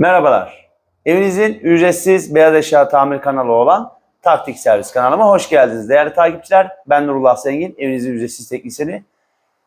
Merhabalar. Evinizin ücretsiz beyaz eşya tamir kanalı olan Taktik Servis kanalıma hoş geldiniz. Değerli takipçiler, ben Nurullah Zengin, evinizin ücretsiz teknisyeni.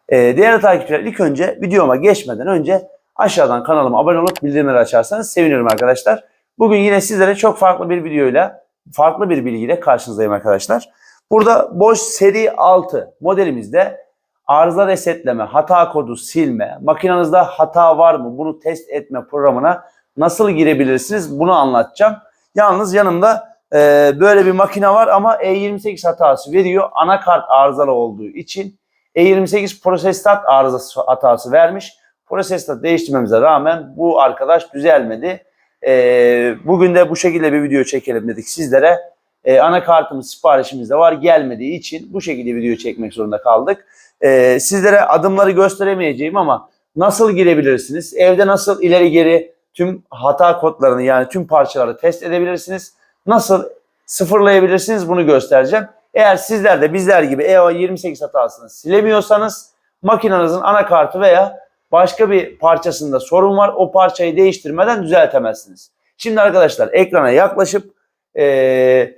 Ee, değerli takipçiler, ilk önce videoma geçmeden önce aşağıdan kanalıma abone olup bildirimleri açarsanız sevinirim arkadaşlar. Bugün yine sizlere çok farklı bir videoyla, farklı bir bilgiyle karşınızdayım arkadaşlar. Burada Bosch seri 6 modelimizde arıza resetleme, hata kodu silme, makinenizde hata var mı bunu test etme programına nasıl girebilirsiniz bunu anlatacağım. Yalnız yanımda e, böyle bir makine var ama E28 hatası veriyor. Anakart arızalı olduğu için E28 prosestat arızası hatası vermiş. Prosestat değiştirmemize rağmen bu arkadaş düzelmedi. E, bugün de bu şekilde bir video çekelim dedik sizlere. E, anakartımız siparişimizde var gelmediği için bu şekilde video çekmek zorunda kaldık. E, sizlere adımları gösteremeyeceğim ama nasıl girebilirsiniz? Evde nasıl ileri geri tüm hata kodlarını yani tüm parçaları test edebilirsiniz. Nasıl sıfırlayabilirsiniz bunu göstereceğim. Eğer sizler de bizler gibi EO28 hatasını silemiyorsanız makinenizin anakartı veya başka bir parçasında sorun var. O parçayı değiştirmeden düzeltemezsiniz. Şimdi arkadaşlar ekrana yaklaşıp e,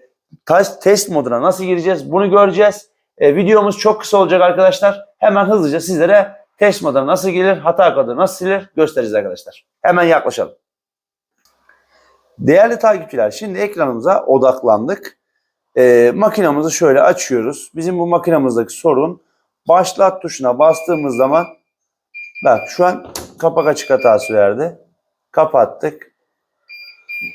test moduna nasıl gireceğiz bunu göreceğiz. E, videomuz çok kısa olacak arkadaşlar. Hemen hızlıca sizlere test moduna nasıl gelir, hata kodu nasıl silir göstereceğiz arkadaşlar. Hemen yaklaşalım. Değerli takipçiler şimdi ekranımıza odaklandık. E, makinamızı şöyle açıyoruz. Bizim bu makinamızdaki sorun başlat tuşuna bastığımız zaman bak şu an kapak açık hatası verdi. Kapattık.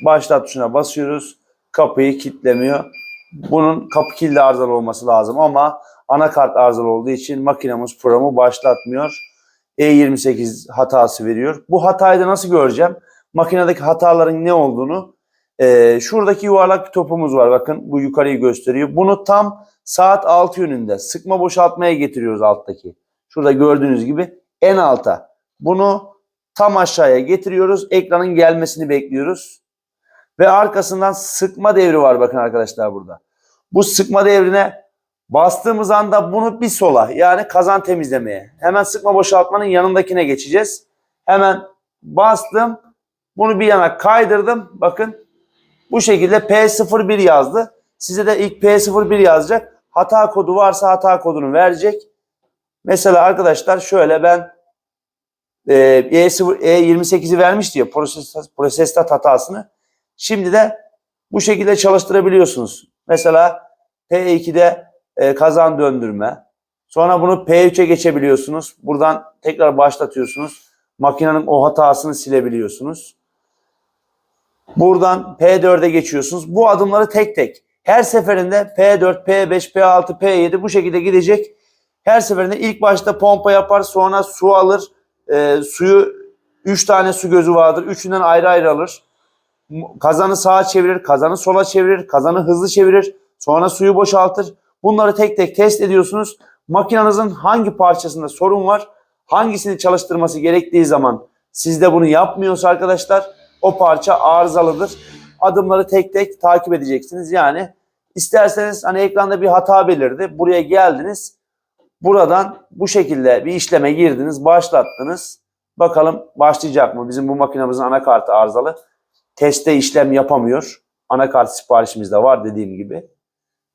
Başlat tuşuna basıyoruz. Kapıyı kilitlemiyor. Bunun kapı kilidi arızalı olması lazım ama anakart arızalı olduğu için makinamız programı başlatmıyor. E28 hatası veriyor. Bu hatayı da nasıl göreceğim? Makinedeki hataların ne olduğunu. Ee, şuradaki yuvarlak bir topumuz var. Bakın bu yukarıyı gösteriyor. Bunu tam saat 6 yönünde sıkma boşaltmaya getiriyoruz alttaki. Şurada gördüğünüz gibi en alta. Bunu tam aşağıya getiriyoruz. Ekranın gelmesini bekliyoruz. Ve arkasından sıkma devri var bakın arkadaşlar burada. Bu sıkma devrine bastığımız anda bunu bir sola yani kazan temizlemeye. Hemen sıkma boşaltmanın yanındakine geçeceğiz. Hemen bastım. Bunu bir yana kaydırdım. Bakın bu şekilde P01 yazdı. Size de ilk P01 yazacak. Hata kodu varsa hata kodunu verecek. Mesela arkadaşlar şöyle ben e, E0, E28'i vermişti ya proses, prosestat hatasını. Şimdi de bu şekilde çalıştırabiliyorsunuz. Mesela P2'de e, kazan döndürme. Sonra bunu P3'e geçebiliyorsunuz. Buradan tekrar başlatıyorsunuz. Makinenin o hatasını silebiliyorsunuz. Buradan P4'e geçiyorsunuz. Bu adımları tek tek. Her seferinde P4, P5, P6, P7 bu şekilde gidecek. Her seferinde ilk başta pompa yapar, sonra su alır. E, suyu 3 tane su gözü vardır. Üçünden ayrı ayrı alır. Kazanı sağa çevirir, kazanı sola çevirir, kazanı hızlı çevirir. Sonra suyu boşaltır. Bunları tek tek test ediyorsunuz. Makinenizin hangi parçasında sorun var, hangisini çalıştırması gerektiği zaman sizde bunu yapmıyorsa arkadaşlar o parça arızalıdır. Adımları tek tek takip edeceksiniz. Yani isterseniz hani ekranda bir hata belirdi. Buraya geldiniz. Buradan bu şekilde bir işleme girdiniz, başlattınız. Bakalım başlayacak mı? Bizim bu makinemizin anakartı arızalı. Teste işlem yapamıyor. Anakart siparişimizde var dediğim gibi.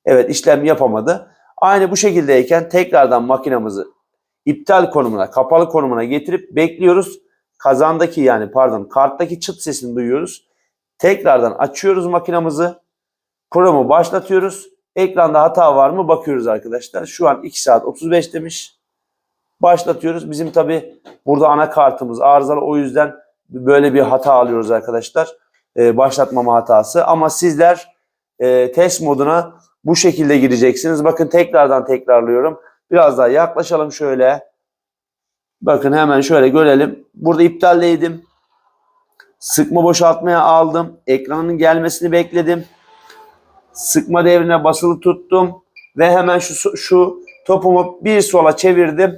Evet işlem yapamadı. Aynı bu şekildeyken tekrardan makinamızı iptal konumuna, kapalı konumuna getirip bekliyoruz. Kazandaki yani pardon karttaki çıt sesini duyuyoruz. Tekrardan açıyoruz makinamızı. Programı başlatıyoruz. Ekranda hata var mı bakıyoruz arkadaşlar. Şu an 2 saat 35 demiş. Başlatıyoruz. Bizim tabi burada anakartımız arızalı o yüzden böyle bir hata alıyoruz arkadaşlar. Ee, başlatmama hatası. Ama sizler e, test moduna bu şekilde gireceksiniz. Bakın tekrardan tekrarlıyorum. Biraz daha yaklaşalım şöyle. Bakın hemen şöyle görelim. Burada iptaldeydim. Sıkma boşaltmaya aldım. Ekranın gelmesini bekledim. Sıkma devrine basılı tuttum. Ve hemen şu, şu topumu bir sola çevirdim.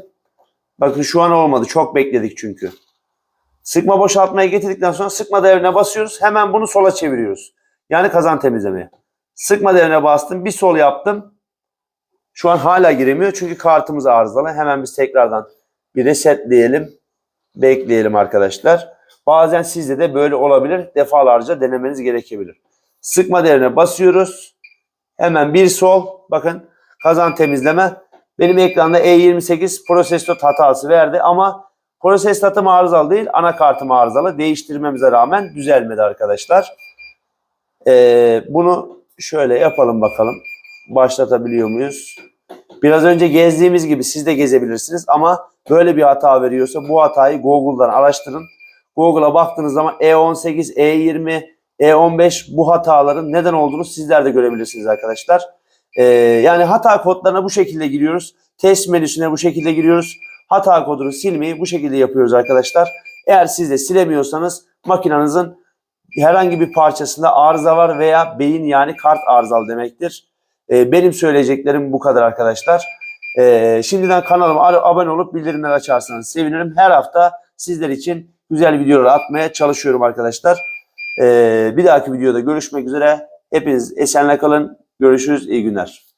Bakın şu an olmadı. Çok bekledik çünkü. Sıkma boşaltmaya getirdikten sonra sıkma devrine basıyoruz. Hemen bunu sola çeviriyoruz. Yani kazan temizlemeye. Sıkma devrine bastım. Bir sol yaptım. Şu an hala giremiyor çünkü kartımız arızalı. Hemen biz tekrardan bir resetleyelim. Bekleyelim arkadaşlar. Bazen sizde de böyle olabilir. Defalarca denemeniz gerekebilir. Sıkma değerine basıyoruz. Hemen bir sol. Bakın kazan temizleme. Benim ekranda E28 prosesot hatası verdi ama prosesatım arızalı değil anakartım arızalı. Değiştirmemize rağmen düzelmedi arkadaşlar. Ee, bunu şöyle yapalım bakalım. Başlatabiliyor muyuz? Biraz önce gezdiğimiz gibi siz de gezebilirsiniz ama böyle bir hata veriyorsa bu hatayı Google'dan araştırın. Google'a baktığınız zaman E E18, E20, E15 bu hataların neden olduğunu sizler de görebilirsiniz arkadaşlar. Ee, yani hata kodlarına bu şekilde giriyoruz. Test menüsüne bu şekilde giriyoruz. Hata kodunu silmeyi bu şekilde yapıyoruz arkadaşlar. Eğer siz de silemiyorsanız makinenizin herhangi bir parçasında arıza var veya beyin yani kart arızalı demektir. Ee, benim söyleyeceklerim bu kadar arkadaşlar. Ee, şimdiden kanalıma abone olup bildirimleri açarsanız sevinirim. Her hafta sizler için güzel videolar atmaya çalışıyorum arkadaşlar. Ee, bir dahaki videoda görüşmek üzere. Hepiniz esenle kalın. Görüşürüz. İyi günler.